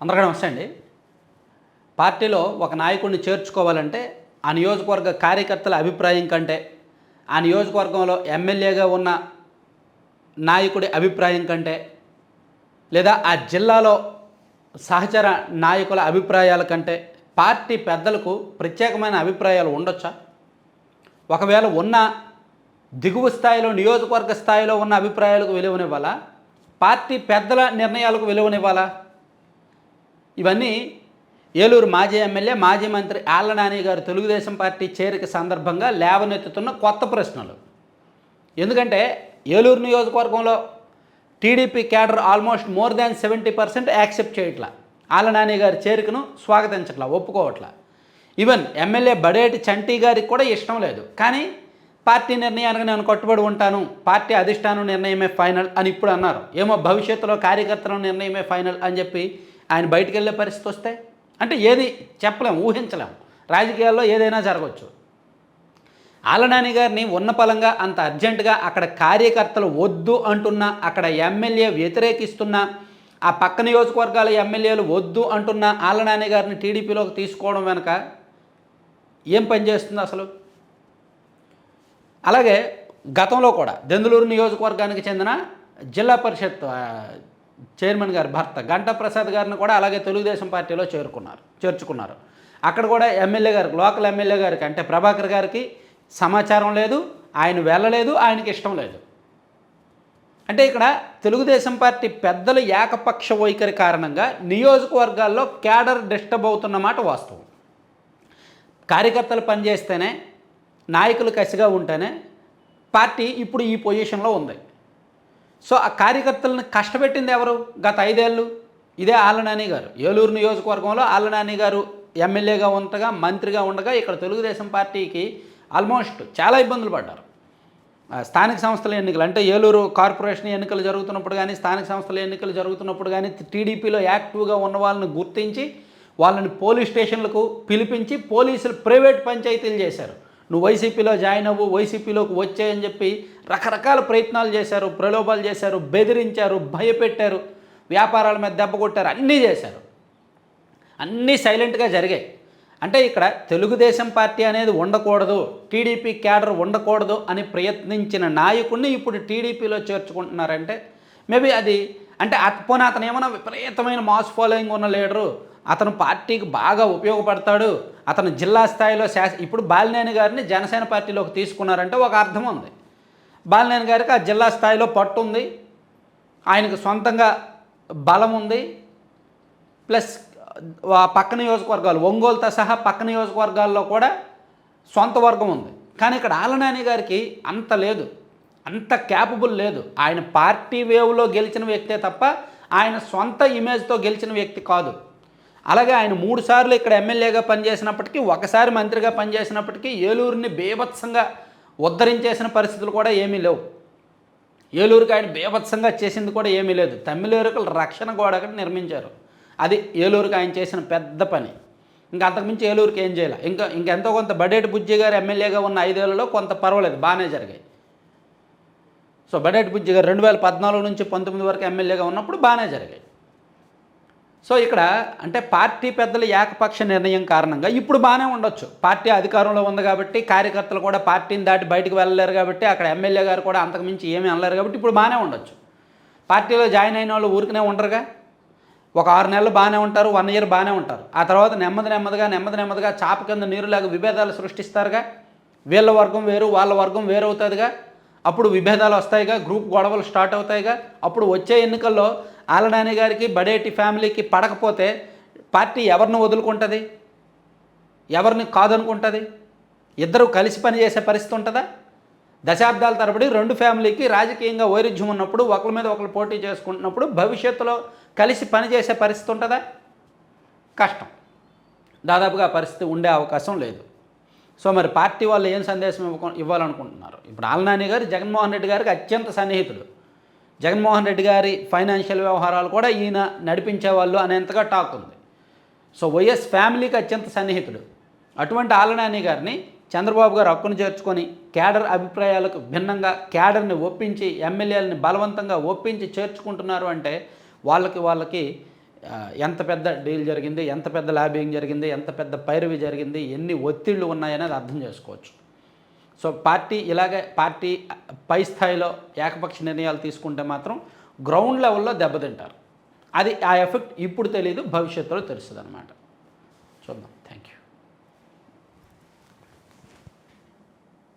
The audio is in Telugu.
అందరికీ నమస్తే అండి. పార్టీలో ఒక నాయకుడిని చేర్చుకోవాలంటే ఆ నియోజకవర్గ కార్యకర్తల అభిప్రాయం కంటే ఆ నియోజకవర్గంలో ఎమ్మెల్యేగా ఉన్న నాయకుడి అభిప్రాయం కంటే లేదా ఆ జిల్లాలో సహచర నాయకుల అభిప్రాయాల కంటే పార్టీ పెద్దలకు ప్రత్యేకమైన అభిప్రాయాలు ఉండొచ్చా? ఒకవేళ ఉన్న దిగువ స్థాయిలో నియోజకవర్గ స్థాయిలో ఉన్న అభిప్రాయాలకు విలువనివ్వాలా? పార్టీ పెద్దల నిర్ణయాలకు విలువనివ్వాలా? ఇవన్నీ ఏలూరు మాజీ ఎమ్మెల్యే మాజీ మంత్రి ఆళ్ళ నాని గారు తెలుగుదేశం పార్టీ చేరిక సందర్భంగా లేవనెత్తుతున్న కొత్త ప్రశ్నలు. ఎందుకంటే ఏలూరు నియోజకవర్గంలో TDP cadre almost more than seventy percent accept చేయట్లా. ఆళ్ళ నాని గారి చేరికను స్వాగతించట్లా ఒప్పుకోవట్లా. ఈవెన్ ఎమ్మెల్యే బడేటి చంటి గారికి కూడా ఇష్టం లేదు. కానీ పార్టీ నిర్ణయానికి నేను కట్టుబడి ఉంటాను పార్టీ అధిష్టానం నిర్ణయమే ఫైనల్ అని ఇప్పుడు అన్నారు. ఏమో భవిష్యత్తులో కార్యకర్తల నిర్ణయమే ఫైనల్ అని చెప్పి ఆయన బయటికి వెళ్ళే పరిస్థితి వస్తే అంటే ఏది చెప్పలేం ఊహించలేం. రాజకీయాల్లో ఏదైనా జరగవచ్చు. ఆలనాని గారిని ఉన్న పలంగా అంత అర్జెంటుగా అక్కడ కార్యకర్తలు వద్దు అంటున్నా అక్కడ ఎమ్మెల్యే వ్యతిరేకిస్తున్నా ఆ పక్క నియోజకవర్గాల ఎమ్మెల్యేలు వద్దు అంటున్న ఆలనాని గారిని టీడీపీలోకి తీసుకోవడం వెనక ఏం పని చేస్తుంది అసలు? అలాగే గతంలో కూడా దెందులూరు నియోజకవర్గానికి చెందిన జిల్లా పరిషత్ చైర్మన్ గారి భర్త గంటా ప్రసాద్ గారిని కూడా అలాగే తెలుగుదేశం పార్టీలో చేరుకున్నారు చేర్చుకున్నారు. అక్కడ కూడా ఎమ్మెల్యే గారికి లోకల్ ఎమ్మెల్యే గారికి అంటే ప్రభాకర్ గారికి సమాచారం లేదు ఆయన వెళ్ళలేదు ఆయనకి ఇష్టం లేదు. అంటే ఇక్కడ తెలుగుదేశం పార్టీ పెద్దలు ఏకపక్ష వైఖరి కారణంగా నియోజకవర్గాల్లో క్యాడర్ డిస్టర్బ్ అవుతున్న మాట వాస్తవం. కార్యకర్తలు పనిచేస్తేనే నాయకులు కసిగా ఉంటేనే పార్టీ ఇప్పుడు ఈ పొజిషన్లో ఉంది. సో ఆ కార్యకర్తలను కష్టపెట్టింది ఎవరు? గత ఐదేళ్ళు ఇదే ఆళ్ళనాని గారు. ఏలూరు నియోజకవర్గంలో ఆళ్ళనాని గారు ఎమ్మెల్యేగా ఉండగా మంత్రిగా ఉండగా ఇక్కడ తెలుగుదేశం పార్టీకి ఆల్మోస్ట్ చాలా ఇబ్బందులు పడ్డారు. స్థానిక సంస్థల ఎన్నికలు అంటే ఏలూరు కార్పొరేషన్ ఎన్నికలు జరుగుతున్నప్పుడు కానీ స్థానిక సంస్థల ఎన్నికలు జరుగుతున్నప్పుడు కానీ టీడీపీలో యాక్టివ్గా ఉన్న వాళ్ళని గుర్తించి వాళ్ళని పోలీస్ స్టేషన్లకు పిలిపించి పోలీసులు ప్రైవేట్ పంచాయతీలు చేశారు. నువ్వు వైసీపీలో జాయిన్ అవ్వు వైసీపీలోకి వచ్చాయని చెప్పి రకరకాల ప్రయత్నాలు చేశారు ప్రలోభాలు చేశారు బెదిరించారు భయపెట్టారు వ్యాపారాల మీద దెబ్బ కొట్టారు అన్నీ చేశారు. అన్నీ సైలెంట్గా జరిగాయి. అంటే ఇక్కడ తెలుగుదేశం పార్టీ అనేది ఉండకూడదు టీడీపీ క్యాడర్ ఉండకూడదు అని ప్రయత్నించిన నాయకుడిని ఇప్పుడు టీడీపీలో చేర్చుకుంటున్నారంటే మేబీ అది అంటే అత- పోనీ అతను ఏమైనా విపరీతమైన మాస్ ఫాలోయింగ్ ఉన్న లీడరు అతను పార్టీకి బాగా ఉపయోగపడతాడు. అతను జిల్లా స్థాయిలో శాస ఇప్పుడు బాలినేని గారిని జనసేన పార్టీలోకి తీసుకున్నారంటే ఒక అర్థం ఉంది. బాలినేని గారికి ఆ జిల్లా స్థాయిలో పట్టు ఉంది. ఆయనకు సొంతంగా బలం ఉంది. ప్లస్ ఆ పక్క నియోజకవర్గాలు ఒంగోలుతో సహా పక్క నియోజకవర్గాల్లో కూడా సొంత వర్గం ఉంది. కానీ ఇక్కడ ఆలనాని గారికి అంత లేదు. అంత క్యాపబుల్ లేదు. ఆయన పార్టీ వేవ్లో గెలిచిన వ్యక్తే తప్ప ఆయన సొంత ఇమేజ్తో గెలిచిన వ్యక్తి కాదు. అలాగే ఆయన మూడు సార్లు ఇక్కడ ఎమ్మెల్యేగా పనిచేసినప్పటికీ ఒకసారి మంత్రిగా పనిచేసినప్పటికీ ఏలూరుని బీభత్సంగా ఉద్ధరించేసిన పరిస్థితులు కూడా ఏమీ లేవు. ఏలూరుకి ఆయన బీభత్సంగా చేసింది కూడా ఏమీ లేదు. తమిళేరుకల రక్షణ గోడ నిర్మించారు. అది ఏలూరుకి ఆయన చేసిన పెద్ద పని. ఇంకా అంతకుమించి ఏలూరుకి ఏం చేయాలి? ఇంకా ఇంకెంతో కొంత బడేటి బుజ్జి గారు ఎమ్మెల్యేగా ఉన్న ఐదేళ్ళలో కొంత పర్వాలేదు బాగానే జరిగాయి. సో బడేటి బుజ్జి గారు రెండు వేల పద్నాలుగు నుంచి పంతొమ్మిది వరకు ఎమ్మెల్యేగా ఉన్నప్పుడు బాగానే జరిగాయి. సో ఇక్కడ అంటే పార్టీ పెద్దల ఏకపక్ష నిర్ణయం కారణంగా ఇప్పుడు బాగానే ఉండొచ్చు. పార్టీ అధికారంలో ఉంది కాబట్టి కార్యకర్తలు కూడా పార్టీని దాటి బయటకు వెళ్ళలేరు కాబట్టి అక్కడ ఎమ్మెల్యే గారు కూడా అంతకుమించి ఏమీ అనలేరు కాబట్టి ఇప్పుడు బాగానే ఉండొచ్చు. పార్టీలో జాయిన్ అయిన వాళ్ళు ఊరికనే ఉండరుగా? ఒక ఆరు నెలలు బాగానే ఉంటారు వన్ ఇయర్ బాగానే ఉంటారు. ఆ తర్వాత నెమ్మది నెమ్మదిగా నెమ్మది నెమ్మదిగా చాప కింద నీరులాగా విభేదాలు సృష్టిస్తారుగా? వీళ్ళ వర్గం వేరు వాళ్ళ వర్గం వేరు అవుతుందిగా అప్పుడు విభేదాలు వస్తాయిగా గ్రూప్ గొడవలు స్టార్ట్ అవుతాయిగా. అప్పుడు వచ్చే ఎన్నికల్లో ఆలనాని గారికి బడేటి ఫ్యామిలీకి పడకపోతే పార్టీ ఎవరిని వదులుకుంటుంది? ఎవరిని కాదనుకుంటుంది? ఇద్దరు కలిసి పనిచేసే పరిస్థితి ఉంటుందా? దశాబ్దాల తరబడి రెండు ఫ్యామిలీకి రాజకీయంగా వైరుధ్యం ఉన్నప్పుడు ఒకరి మీద ఒకరు పోటీ చేసుకుంటున్నప్పుడు భవిష్యత్తులో కలిసి పనిచేసే పరిస్థితి ఉంటుందా? కష్టం. దాదాపుగా పరిస్థితి ఉండే అవకాశం లేదు. సో మరి పార్టీ వాళ్ళు ఏం సందేశం ఇవ్వాలనుకుంటున్నారు? ఇప్పుడు ఆలనాని గారు జగన్మోహన్ రెడ్డి గారికి అత్యంత సన్నిహితుడు జగన్మోహన్ రెడ్డి గారి ఫైనాన్షియల్ వ్యవహారాలు కూడా ఈయన నడిపించేవాళ్ళు అనేంతగా టాక్ ఉంది. సో వైఎస్ ఫ్యామిలీకి అత్యంత సన్నిహితుడు అటువంటి ఆలనాని గారిని చంద్రబాబు గారు హక్కును చేర్చుకొని క్యాడర్ అభిప్రాయాలకు భిన్నంగా క్యాడర్ని ఒప్పించి ఎమ్మెల్యేలని బలవంతంగా ఒప్పించి చేర్చుకుంటున్నారు అంటే వాళ్ళకి వాళ్ళకి ఎంత పెద్ద డీల్ జరిగింది ఎంత పెద్ద లాబింగ్ జరిగింది ఎంత పెద్ద పైరవి జరిగింది ఎన్ని ఒత్తిళ్ళు ఉన్నాయనేది అర్థం చేసుకోవచ్చు. సో పార్టీ ఇలాగే పార్టీ పై స్థాయిలో ఏకపక్ష నిర్ణయాలు తీసుకుంటే మాత్రం గ్రౌండ్ లెవెల్లో దెబ్బతింటారు. అది ఆ ఎఫెక్ట్ ఇప్పుడు తెలియదు భవిష్యత్తులో తెలుస్తుంది అనమాట చూద్దాం. Thank you